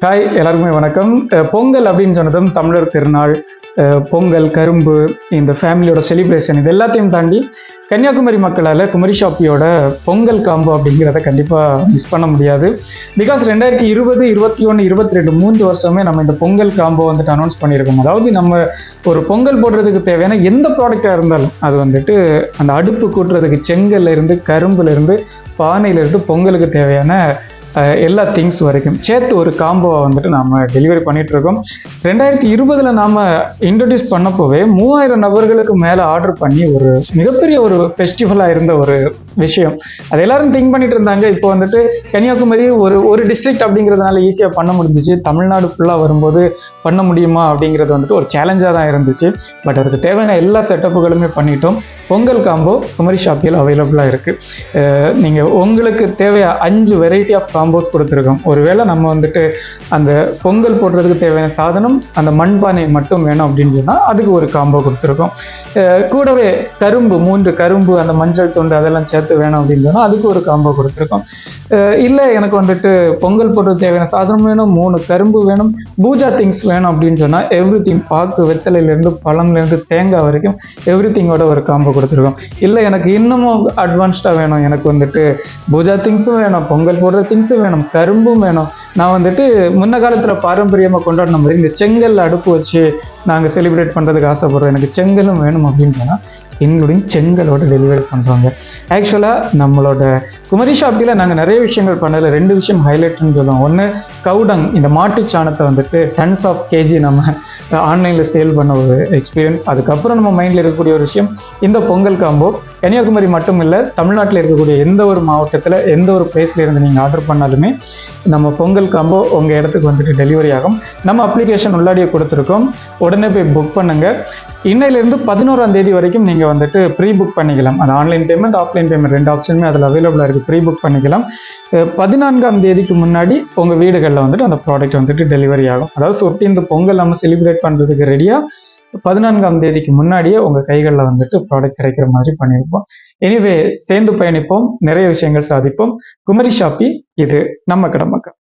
Hi எல்லாருக்குமே வணக்கம். பொங்கல் அப்படின்னு சொன்னதும் தமிழர் திருநாள் பொங்கல் கரும்பு இந்த ஃபேமிலியோட செலிப்ரேஷன் இது எல்லாத்தையும் தாண்டி கன்னியாகுமரி மக்களால் குமரி ஷாப்பியோட பொங்கல் காம்போ அப்படிங்கிறத கண்டிப்பாக மிஸ் பண்ண முடியாது. பிகாஸ் ரெண்டாயிரத்தி இருபது இருபத்தி ஒன்று இருபத்தி ரெண்டு மூன்று வருஷமே நம்ம இந்த பொங்கல் காம்போ வந்துட்டு அனௌன்ஸ் பண்ணியிருக்கோம். அதாவது நம்ம ஒரு பொங்கல் போடுறதுக்கு தேவையான எந்த ப்ராடக்டாக இருந்தாலும் அது வந்துட்டு அந்த அடுப்பு கூட்டுறதுக்கு செங்கல்லேருந்து கரும்புலேருந்து பானையிலேருந்து பொங்கலுக்கு தேவையான எல்லா திங்ஸ் வரைக்கும். சேர்த்து ஒரு காம்போவை வந்துட்டு நாம் டெலிவரி பண்ணிகிட்ருக்கோம் இருக்கோம் ரெண்டாயிரத்தி இருபதில் நாம் இன்ட்ரடியூஸ் பண்ணப்போவே மூவாயிரம் நபர்களுக்கு மேலே ஆர்டர் பண்ணி ஒரு மிகப்பெரிய ஒரு ஃபெஸ்டிவலாக இருந்த ஒரு விஷயம். அது எல்லாரும் திங்க் பண்ணிட்டு இருந்தாங்க. இப்போ வந்துட்டு கன்னியாகுமரி ஒரு ஒரு டிஸ்ட்ரிக்ட் அப்படிங்கிறதுனால ஈஸியாக பண்ண முடிஞ்சிச்சு. தமிழ்நாடு ஃபுல்லாக வரும்போது பண்ண முடியுமா அப்படிங்கிறது வந்துட்டு ஒரு சேலஞ்சாக தான் இருந்துச்சு. பட் அதுக்கு தேவையான எல்லா செட்டப்புகளுமே பண்ணிட்டோம். பொங்கல் காம்போ குமரி ஷாப்பில் அவைலபிளாக இருக்குது நீங்கள் உங்களுக்கு தேவையான அஞ்சு வெரைட்டி ஆஃப் காம்போஸ் கொடுத்துருக்கோம். ஒருவேளை நம்ம வந்துட்டு அந்த பொங்கல் போடுறதுக்கு தேவையான சாதனம் அந்த மண்பானை மட்டும் வேணும் அப்படின்னு சொன்னால் அதுக்கு ஒரு காம்போ கொடுத்துருக்கோம். கூடவே கரும்பு மூன்று கரும்பு அந்த மஞ்சள் தொண்டு அதெல்லாம் சேர்த்து வேணும் அப்படின்னு சொன்னால் அதுக்கு ஒரு காம்போ கொடுத்துருக்கோம். இல்லை எனக்கு வந்துட்டு பொங்கல் போடுறது தேவையான சாதனம் வேணும் மூணு கரும்பு வேணும் பூஜா திங்ஸ் வேணும் அப்படின்னு சொன்னால் எவ்ரி திங் பாக்கு வெத்தலையிலேருந்து பழம்லேருந்து தேங்காய் வரைக்கும் எவ்ரி திங்கோட ஒரு காம்போ கொடுத்துருக்கோம். இல்லை எனக்கு இன்னமும் அட்வான்ஸ்டாக வேணும். எனக்கு வந்துட்டு பூஜா திங்ஸும் வேணும் பொங்கல் போடுற திங்ஸும் வேணும் கரும்பும் வேணும். நான் வந்துட்டு முன்ன காலத்தில் பாரம்பரியமாக கொண்டாடின மாதிரி இந்த செங்கல் அடுப்பு வச்சு நாங்கள் செலிப்ரேட் பண்ணுறதுக்கு ஆசைப்படுறோம். எனக்கு செங்கலும் வேணும் அப்படின்னு சொன்னால் எங்களுடைய செங்கலோட டெலிவரி பண்ணுறாங்க ஆக்சுவலாக நம்மளோட குமரி ஷாப்பில் நாங்கள் நிறைய விஷயங்கள் பண்ணல ரெண்டு விஷயம் ஹைலைட்னு சொல்லுவோம். ஒன்று கவுடங் இந்த மாட்டு சாணத்தை வந்துட்டு டன்ஸ் ஆஃப் கேஜி நம்ம ஆன்லைனில் சேல் பண்ண ஒரு எக்ஸ்பீரியன்ஸ் அதுக்கப்புறம் நம்ம மைண்டில் இருக்கக்கூடிய ஒரு விஷயம் இந்த பொங்கல் காம்போ கன்னியாகுமரி மட்டும் இல்லை தமிழ்நாட்டில் இருக்கக்கூடிய எந்த ஒரு மாவட்டத்தில் எந்த ஒரு பிளேஸில் இருந்து நீங்கள் ஆர்டர் பண்ணாலுமே நம்ம பொங்கல் காம்போ உங்கள் இடத்துக்கு வந்துட்டு டெலிவரி ஆகும். நம்ம அப்ளிகேஷன் உள்ளாடியே கொடுத்துருக்கோம். உடனே போய் புக் பண்ணுங்கள் இன்னையிலேருந்து பதினோராம் தேதி வரைக்கும் நீங்கள் வந்துட்டு ப்ரீ புக் பண்ணிக்கலாம். அது ஆன்லைன் பேமெண்ட் ஆஃப்லைன் பேமெண்ட் ரெண்டு ஆப்ஷனுமே அதில் அவைலபிளாக இருக்குது ப்ரீ புக் பண்ணிக்கலாம் பதினான்காம் தேதிக்கு முன்னாடி உங்கள் வீடுகளில் வந்துட்டு அந்த ப்ராடக்ட் வந்துட்டு டெலிவரி ஆகும். அதாவது 15th பொங்கல் நம்ம செலிப்ரேட் பண்ணுறதுக்கு ரெடியாக பதினான்காம் தேதிக்கு முன்னாடியே உங்கள் கைகளில் வந்துட்டு ப்ராடக்ட் கிடைக்கிற மாதிரி பண்ணியிருப்போம். எனிவே சேர்ந்து பயணிப்போம். நிறைய விஷயங்கள் சாதிப்போம். குமரி ஷாப்பி இது நம்ம கடமக்கம்